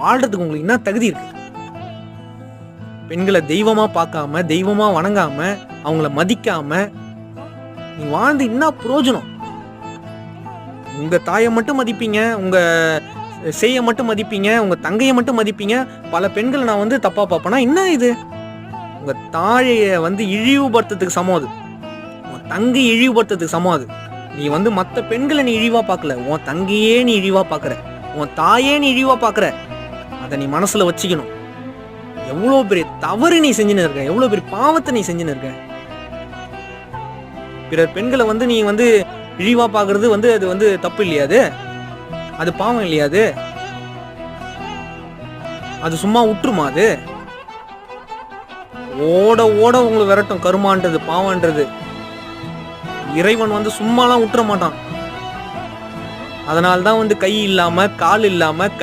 வாழ்றதுக்கு உங்களுக்கு என்ன தகுதி இருக்கு. பெண்களை தெய்வமா பார்க்காம தெய்வமா வணங்காம அவங்கள மதிக்காம நீ வாழ்ந்து என்ன பிரயோஜனம் உங்க தாயை மட்டும் மதிப்பீங்க உங்க செய்ய மட்டும் மதிப்பீங்க உங்க தங்கையை மட்டும் மதிப்பீங்க. பல பெண்களை நான் வந்து தப்பா பார்ப்பேனா என்ன இது? உங்க தாழைய வந்து இழிவுபடுத்துறதுக்கு சமம் அது. உன் தங்கை இழிவுபடுத்துறதுக்கு சமம் அது. நீ வந்து மற்ற பெண்களை நீ இழிவா பார்க்கல. உன் தங்கையே நீ இழிவா பார்க்குற. உன் தாயே நீ இழிவா பார்க்குற. அதை நீ மனசில் வச்சுக்கணும். எவ்வளோ பெரிய தவறு நீ செஞ்சுன்னு இருக்க எவ்வளோ பெரிய பாவத்தை நீ செஞ்சுன்னு இருக்க. பிறர் பெண்களை வந்து நீ வந்து இழிவாக பார்க்கறது வந்து அது வந்து தப்பு இல்லையாது அது? பாவம் இல்லையாது அது? சும்மா விட்டுருமா அது? ஓட ஓட உங்களை விரட்டும் கருமான்றது பாவன்றது இறைவன் வந்து சும்மாலாம் விட்டுற மாட்டான். அதனால்தான் வந்து கை இல்லாமல் கால் இல்லாமல்